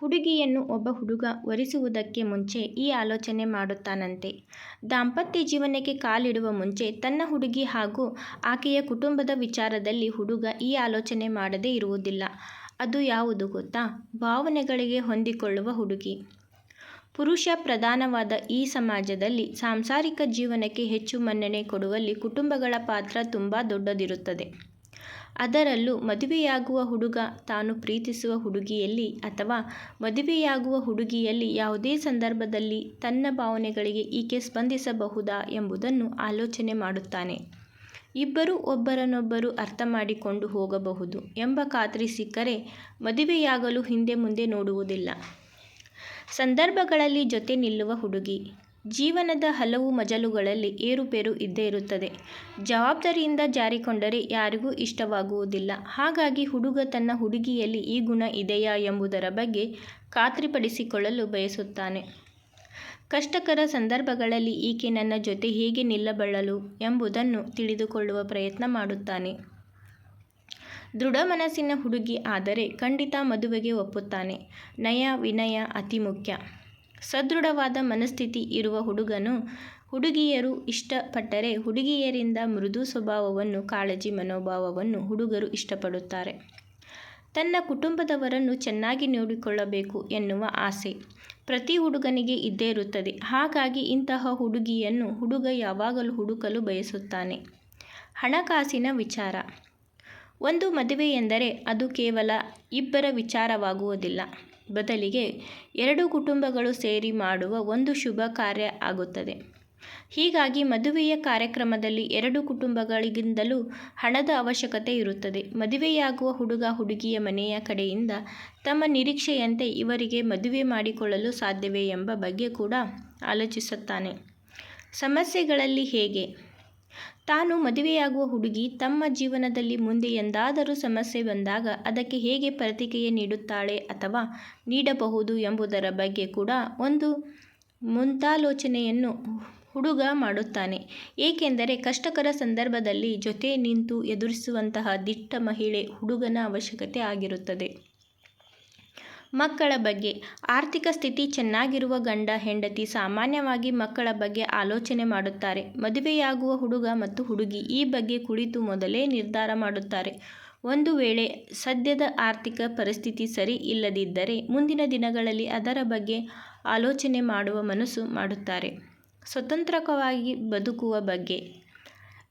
ಹುಡುಗಿಯನ್ನು ಒಬ್ಬ ಹುಡುಗ ವರಿಸುವುದಕ್ಕೆ ಮುಂಚೆ ಈ ಆಲೋಚನೆ ಮಾಡುತ್ತಾನಂತೆ. ದಾಂಪತ್ಯ ಜೀವನಕ್ಕೆ ಕಾಲಿಡುವ ಮುಂಚೆ ತನ್ನ ಹುಡುಗಿ ಹಾಗೂ ಆಕೆಯ ಕುಟುಂಬದ ವಿಚಾರದಲ್ಲಿ ಹುಡುಗ ಈ ಆಲೋಚನೆ ಮಾಡದೇ ಇರುವುದಿಲ್ಲ. ಅದು ಯಾವುದು ಗೊತ್ತಾ? ಭಾವನೆಗಳಿಗೆ ಹೊಂದಿಕೊಳ್ಳುವ ಹುಡುಗಿ. ಪುರುಷ ಪ್ರಧಾನವಾದ ಈ ಸಮಾಜದಲ್ಲಿ ಸಾಂಸಾರಿಕ ಜೀವನಕ್ಕೆ ಹೆಚ್ಚು ಮನ್ನಣೆ ಕೊಡುವಲ್ಲಿ ಕುಟುಂಬಗಳ ಪಾತ್ರ ತುಂಬ ದೊಡ್ಡದಿರುತ್ತದೆ. ಅದರಲ್ಲೂ ಮದುವೆಯಾಗುವ ಹುಡುಗ ತಾನು ಪ್ರೀತಿಸುವ ಹುಡುಗಿಯಲ್ಲಿ ಅಥವಾ ಮದುವೆಯಾಗುವ ಹುಡುಗಿಯಲ್ಲಿ ಯಾವುದೇ ಸಂದರ್ಭದಲ್ಲಿ ತನ್ನ ಭಾವನೆಗಳಿಗೆ ಈಕೆ ಸ್ಪಂದಿಸಬಹುದಾ ಎಂಬುದನ್ನು ಆಲೋಚನೆ ಮಾಡುತ್ತಾನೆ. ಇಬ್ಬರೂ ಒಬ್ಬರನ್ನೊಬ್ಬರು ಅರ್ಥಮಾಡಿಕೊಂಡು ಹೋಗಬಹುದು ಎಂಬ ಖಾತ್ರಿ ಸಿಕ್ಕರೆ ಮದುವೆಯಾಗಲು ಹಿಂದೆ ಮುಂದೆ ನೋಡುವುದಿಲ್ಲ. ಸಂದರ್ಭಗಳಲ್ಲಿ ಜೊತೆ ನಿಲ್ಲುವ ಹುಡುಗಿ. ಜೀವನದ ಹಲವು ಮಜಲುಗಳಲ್ಲಿ ಏರುಪೇರು ಇದ್ದೇ ಇರುತ್ತದೆ. ಜವಾಬ್ದಾರಿಯಿಂದ ಜಾರಿಕೊಂಡರೆ ಯಾರಿಗೂ ಇಷ್ಟವಾಗುವುದಿಲ್ಲ. ಹಾಗಾಗಿ ಹುಡುಗ ತನ್ನ ಹುಡುಗಿಯಲ್ಲಿ ಈ ಗುಣ ಇದೆಯಾ ಎಂಬುದರ ಬಗ್ಗೆ ಖಾತ್ರಿಪಡಿಸಿಕೊಳ್ಳಲು ಬಯಸುತ್ತಾನೆ. ಕಷ್ಟಕರ ಸಂದರ್ಭಗಳಲ್ಲಿ ಈಕೆ ನನ್ನ ಜೊತೆ ಹೇಗೆ ನಿಲ್ಲಬಲ್ಲಳು ಎಂಬುದನ್ನು ತಿಳಿದುಕೊಳ್ಳುವ ಪ್ರಯತ್ನ ಮಾಡುತ್ತಾನೆ. ದೃಢ ಮನಸ್ಸಿನ ಹುಡುಗಿ ಆದರೆ ಖಂಡಿತ ಮದುವೆಗೆ ಒಪ್ಪುತ್ತಾನೆ. ನಯ, ವಿನಯ ಅತಿ ಮುಖ್ಯ. ಸದೃಢವಾದ ಮನಸ್ಥಿತಿ ಇರುವ ಹುಡುಗನು ಹುಡುಗಿಯರು ಇಷ್ಟಪಟ್ಟರೆ ಹುಡುಗಿಯರಿಂದ ಮೃದು ಸ್ವಭಾವವನ್ನು, ಕಾಳಜಿ ಮನೋಭಾವವನ್ನು ಹುಡುಗರು ಇಷ್ಟಪಡುತ್ತಾರೆ. ತನ್ನ ಕುಟುಂಬದವರನ್ನು ಚೆನ್ನಾಗಿ ನೋಡಿಕೊಳ್ಳಬೇಕು ಎನ್ನುವ ಆಸೆ ಪ್ರತಿ ಹುಡುಗನಿಗೆ ಇದ್ದೇ ಇರುತ್ತದೆ. ಹಾಗಾಗಿ ಇಂತಹ ಹುಡುಗಿಯನ್ನು ಹುಡುಗ ಯಾವಾಗಲೂ ಹುಡುಕಲು ಬಯಸುತ್ತಾನೆ. ಹಣಕಾಸಿನ ವಿಚಾರ. ಒಂದು ಮದುವೆ ಎಂದರೆ ಅದು ಕೇವಲ ಇಬ್ಬರ ವಿಚಾರವಾಗುವುದಿಲ್ಲ. ಬದಲಿಗೆ ಎರಡು ಕುಟುಂಬಗಳು ಸೇರಿ ಮಾಡುವ ಒಂದು ಶುಭ ಕಾರ್ಯ ಆಗುತ್ತದೆ. ಹೀಗಾಗಿ ಮದುವೆಯ ಕಾರ್ಯಕ್ರಮದಲ್ಲಿ ಎರಡು ಕುಟುಂಬಗಳಿಗಿಂತಲೂ ಹಣದ ಅವಶ್ಯಕತೆ ಇರುತ್ತದೆ. ಮದುವೆಯಾಗುವ ಹುಡುಗ ಹುಡುಗಿಯ ಮನೆಯ ಕಡೆಯಿಂದ ತಮ್ಮ ನಿರೀಕ್ಷೆಯಂತೆ ಇವರಿಗೆ ಮದುವೆ ಮಾಡಿಕೊಳ್ಳಲು ಸಾಧ್ಯವೇ ಎಂಬ ಬಗ್ಗೆ ಕೂಡ ಆಲೋಚಿಸುತ್ತಾನೆ. ಸಮಸ್ಯೆಗಳಲ್ಲಿ ಹೇಗೆ? ತಾನು ಮದುವೆಯಾಗುವ ಹುಡುಗಿ ತಮ್ಮ ಜೀವನದಲ್ಲಿ ಮುಂದೆ ಎಂದಾದರೂ ಸಮಸ್ಯೆ ಬಂದಾಗ ಅದಕ್ಕೆ ಹೇಗೆ ಪ್ರತಿಕ್ರಿಯೆ ನೀಡುತ್ತಾಳೆ ಅಥವಾ ನೀಡಬಹುದು ಎಂಬುದರ ಬಗ್ಗೆ ಕೂಡ ಒಂದು ಮುಂದಾಲೋಚನೆಯನ್ನು ಹುಡುಗ ಮಾಡುತ್ತಾನೆ. ಏಕೆಂದರೆ ಕಷ್ಟಕರ ಸಂದರ್ಭದಲ್ಲಿ ಜೊತೆ ನಿಂತು ಎದುರಿಸುವಂತಹ ದಿಟ್ಟ ಮಹಿಳೆ ಹುಡುಗನ ಅವಶ್ಯಕತೆ ಆಗಿರುತ್ತದೆ. ಮಕ್ಕಳ ಬಗ್ಗೆ. ಆರ್ಥಿಕ ಸ್ಥಿತಿ ಚೆನ್ನಾಗಿರುವ ಗಂಡ, ಹೆಂಡತಿ ಸಾಮಾನ್ಯವಾಗಿ ಮಕ್ಕಳ ಬಗ್ಗೆ ಆಲೋಚನೆ ಮಾಡುತ್ತಾರೆ. ಮದುವೆಯಾಗುವ ಹುಡುಗ ಮತ್ತು ಹುಡುಗಿ ಈ ಬಗ್ಗೆ ಕುಳಿತು ಮೊದಲೇ ನಿರ್ಧಾರ ಮಾಡುತ್ತಾರೆ. ಒಂದು ವೇಳೆ ಸದ್ಯದ ಆರ್ಥಿಕ ಪರಿಸ್ಥಿತಿ ಸರಿ ಇಲ್ಲದಿದ್ದರೆ ಮುಂದಿನ ದಿನಗಳಲ್ಲಿ ಅದರ ಬಗ್ಗೆ ಆಲೋಚನೆ ಮಾಡುವ ಮನಸ್ಸು ಮಾಡುತ್ತಾರೆ. ಸ್ವತಂತ್ರವಾಗಿ ಬದುಕುವ ಬಗ್ಗೆ.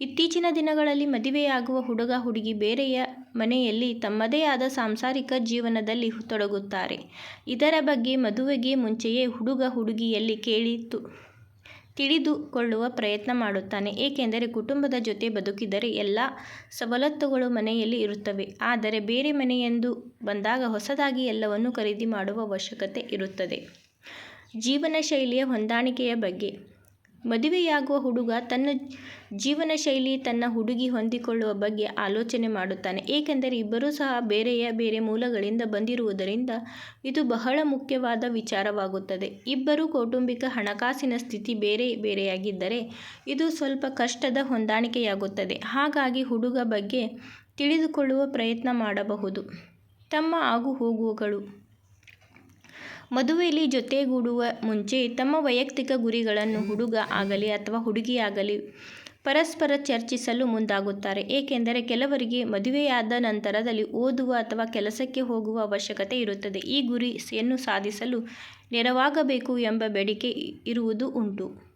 ಇತ್ತೀಚಿನ ದಿನಗಳಲ್ಲಿ ಮದುವೆಯಾಗುವ ಹುಡುಗ, ಹುಡುಗಿ ಬೇರೆಯ ಮನೆಯಲ್ಲಿ ತಮ್ಮದೇ ಆದ ಸಾಂಸಾರಿಕ ಜೀವನದಲ್ಲಿ ತೊಡಗುತ್ತಾರೆ. ಇದರ ಬಗ್ಗೆ ಮದುವೆಗೆ ಮುಂಚೆಯೇ ಹುಡುಗ ಹುಡುಗಿಯಲ್ಲಿ ಕೇಳಿ ತಿಳಿದುಕೊಳ್ಳುವ ಪ್ರಯತ್ನ ಮಾಡುತ್ತಾನೆ. ಏಕೆಂದರೆ ಕುಟುಂಬದ ಜೊತೆ ಬದುಕಿದರೆ ಎಲ್ಲ ಸವಲತ್ತುಗಳು ಮನೆಯಲ್ಲಿ ಇರುತ್ತವೆ. ಆದರೆ ಬೇರೆ ಮನೆಯೆಂದು ಬಂದಾಗ ಹೊಸದಾಗಿ ಎಲ್ಲವನ್ನೂ ಖರೀದಿ ಮಾಡುವ ಅವಶ್ಯಕತೆ ಇರುತ್ತದೆ. ಜೀವನ ಶೈಲಿಯ ಹೊಂದಾಣಿಕೆಯ ಬಗ್ಗೆ. ಮದುವೆಯಾಗುವ ಹುಡುಗ ತನ್ನ ಜೀವನಶೈಲಿ ತನ್ನ ಹುಡುಗಿ ಹೊಂದಿಕೊಳ್ಳುವ ಬಗ್ಗೆ ಆಲೋಚನೆ ಮಾಡುತ್ತಾನೆ. ಏಕೆಂದರೆ ಇಬ್ಬರೂ ಸಹ ಬೇರೆಯ ಬೇರೆ ಮೂಲಗಳಿಂದ ಬಂದಿರುವುದರಿಂದ ಇದು ಬಹಳ ಮುಖ್ಯವಾದ ವಿಚಾರವಾಗುತ್ತದೆ. ಇಬ್ಬರು ಕೌಟುಂಬಿಕ ಹಣಕಾಸಿನ ಸ್ಥಿತಿ ಬೇರೆ ಬೇರೆಯಾಗಿದ್ದರೆ ಇದು ಸ್ವಲ್ಪ ಕಷ್ಟದ ಹೊಂದಾಣಿಕೆಯಾಗುತ್ತದೆ. ಹಾಗಾಗಿ ಹುಡುಗ ಬಗ್ಗೆ ತಿಳಿದುಕೊಳ್ಳುವ ಪ್ರಯತ್ನ ಮಾಡಬಹುದು. ತಮ್ಮ ಆಗುಹೋಗುಗಳು. ಮದುವೆಯಲ್ಲಿ ಜೊತೆಗೂಡುವ ಮುಂಚೆ ತಮ್ಮ ವೈಯಕ್ತಿಕ ಗುರಿಗಳನ್ನು ಹುಡುಗ ಆಗಲಿ ಅಥವಾ ಹುಡುಗಿಯಾಗಲಿ ಪರಸ್ಪರ ಚರ್ಚಿಸಲು ಮುಂದಾಗುತ್ತಾರೆ. ಏಕೆಂದರೆ ಕೆಲವರಿಗೆ ಮದುವೆಯಾದ ನಂತರದಲ್ಲಿ ಓದುವ ಅಥವಾ ಕೆಲಸಕ್ಕೆ ಹೋಗುವ ಅವಶ್ಯಕತೆ ಇರುತ್ತದೆ. ಈ ಗುರಿಯನ್ನು ಸಾಧಿಸಲು ನೆರವಾಗಬೇಕು ಎಂಬ ಬೇಡಿಕೆ ಇರುವುದು ಉಂಟು.